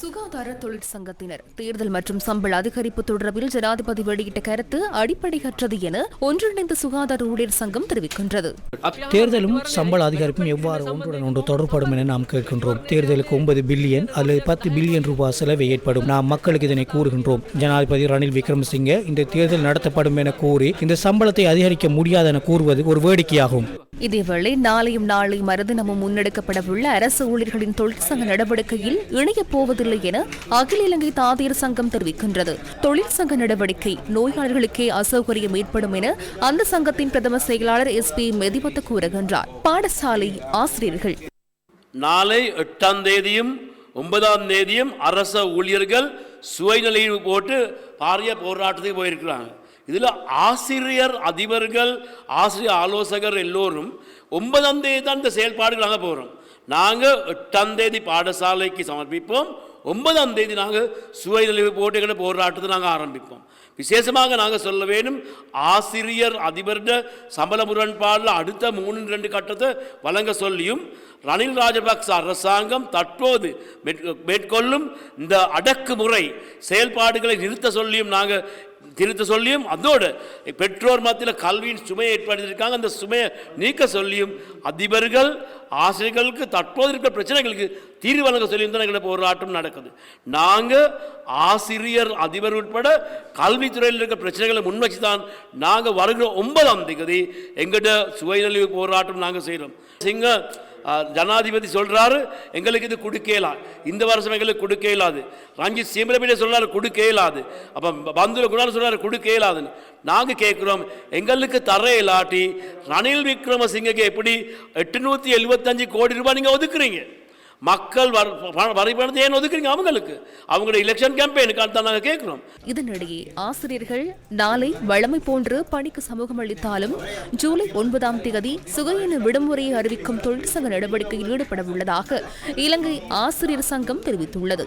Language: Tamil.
சுகாதார தொழிற்சங்கத்தினர் தேர்தல் மற்றும் சம்பள அதிகரிப்பு தொடர்பில் ஜனாதிபதி வெளியிட்ட கருத்து அடிப்படையற்றது என ஒன்றிணைந்த சுகாதார ஊழியர் சங்கம் தெரிவிக்கின்றது. தேர்தலும் சம்பள அதிகரிப்பும் எவ்வாறு ஒன்றுடன் ஒன்று தொடர்படும் என நாம் கேட்கின்றோம். தேர்தலுக்கு ஒன்பது பில்லியன் அல்லது பத்து பில்லியன் ரூபாய் செலவு ஏற்படும். நாம் மக்களுக்கு இதனை கூறுகின்றோம். ஜனாதிபதி ரணில் விக்ரமசிங்கே இந்த தேர்தல் நடத்தப்படும் என கூறி இந்த சம்பளத்தை அதிகரிக்க முடியாது என கூறுவது ஒரு வேடிக்கையாகும். இதேவேளை நாளையும் நாளை மறுதினமும் முன்னெடுக்கப்படவுள்ள அரசு ஊழியர்களின் தொழிற்சங்க நடவடிக்கையில் இணையப் போவதில்லை என அகில இலங்கை தாதியர் சங்கம் தெரிவிக்கின்றது. தொழிற்சங்க நடவடிக்கை நோயாளர்களுக்கே அசௌகரியம் ஏற்படும் என அந்த சங்கத்தின் பிரதம செயலாளர் எஸ் பி மெதிவத்த கூறுகின்றார். பாடசாலை ஆசிரியர்கள். நாளை எட்டாம் தேதியும் ஒன்பதாம் தேதியும் அரச ஊழியர்கள் சுவைநிலையில் போட்டு பாரிய போராட்டத்துக்கு போயிருக்கிறாங்க. இதில் ஆசிரியர் அதிபர்கள் ஆசிரியர் ஆலோசகர் எல்லோரும் ஒன்பதாம் தேதி தான் இந்த செயல்பாடுகள் நாங்கள் போகிறோம். நாங்கள் எட்டாம் தேதி பாடசாலைக்கு சமர்ப்பிப்போம். ஒன்பதாம் தேதி நாங்கள் சுயநிலைவு போட்டிகளை போராட்டத்தை நாங்கள் ஆரம்பிப்போம். விசேஷமாக நாங்கள் சொல்ல வேண்டும் ஆசிரியர் அதிபர்கள் சம்பள முரண்பாடில் அடுத்த மூணு ரெண்டு கட்டத்தை வழங்க சொல்லியும் ரணில் ராஜபக்ச அரசாங்கம் தற்போது மேற்கொள்ளும் இந்த அடக்குமுறை செயல்பாடுகளை நிறுத்த சொல்லியும் நாங்கள் திருத்த சொல்லியும் அதோடு பெற்றோர் மத்தியில் கல்வியின் சுமையை ஏற்படுத்தியிருக்காங்க. அந்த சுமையை நீக்க சொல்லியும் அதிபர்கள் ஆசிரியர்களுக்கு தற்போது இருக்கிற பிரச்சனைகளுக்கு தீர்வு வழங்க சொல்லியும் தான் எங்களை போராட்டம் நடக்குது. நாங்கள் ஆசிரியர் அதிபர் உட்பட கல்வித்துறையில் இருக்கிற பிரச்சனைகளை முன்வச்சு தான் நாங்கள் வருகிற ஒன்பதாம் தேதி எங்கிட்ட சுயநலிவு போராட்டம் நாங்கள் செய்கிறோம் சிங்க ஜனாதிபதி சொல்கிறாரு எங்களுக்கு இது கொடுக்க இயலாது இந்த வருஷம் எங்களுக்கு கொடுக்க இயலாது ரஞ்சித் சீமலபீட சொல்றாரு கொடுக்க இயலாது அப்போ பந்துல குணால் சொல்றாரு கொடுக்க இயலாதுன்னு நாங்கள் கேட்குறோம் எங்களுக்கு தர இல்லாட்டி ரணில் விக்ரமசிங்கக்கு எப்படி எட்டுநூற்றி எழுபத்தஞ்சு கோடி ரூபாய் நீங்கள் ஒதுக்குறீங்க? மக்கள் வர வரி பணத்தை ஏன் ஒதுக்குறீங்க அவங்களுக்கு? அவங்களோட எலெக்ஷன் கேம்பெயினுக்காக தான் நாங்கள் கேட்குறோம். இதனிடையே ஆசிரியர்கள் நாளை வழமை போன்று பணிக்கு சமூகம் அளித்தாலும் ஜூலை ஒன்பதாம் தேதி சுகையின விடுமுறையை அறிவிக்கும் தொழிற்சங்க நடவடிக்கையில் ஈடுபட உள்ளதாக இலங்கை ஆசிரியர் சங்கம் தெரிவித்துள்ளது.